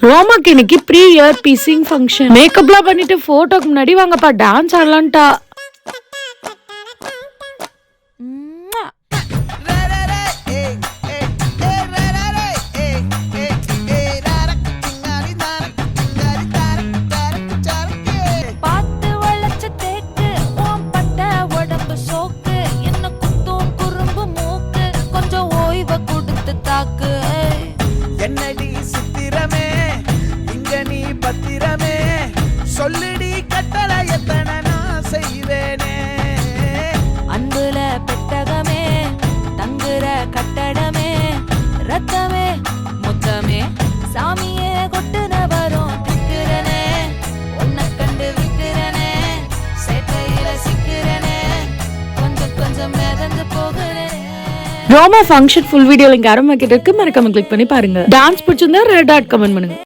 ரோமாக்கு இன்னைக்கு pre year பீசிங் function மேக்கப்லாம் பண்ணிட்டு போட்டோக்கு முன்னாடி வாங்கப்பா டான்ஸ் ஆடலான்ட்டா. பார்த்து சொல்லுடி கட்டளை எத்தனை நான் செய்வேனே? அன்புல பெட்டகமே தங்குற கட்டடமே ரத்தமே முத்தமே சாமியே கொட்டுன வரும் திக்கிறனே உன்னை கண்டு விக்கிறனே சேட்டையில சிக்கிறனே கொஞ்சம் கொஞ்சம் மிதந்து போகிறேன். Roma function full video link Aruma கிட்ட இருக்கு மறக்காம கிளிக் பண்ணி பாருங்க. டான்ஸ் பிடிச்சிருந்தா ரெட் டாட் கமெண்ட் பண்ணுங்க.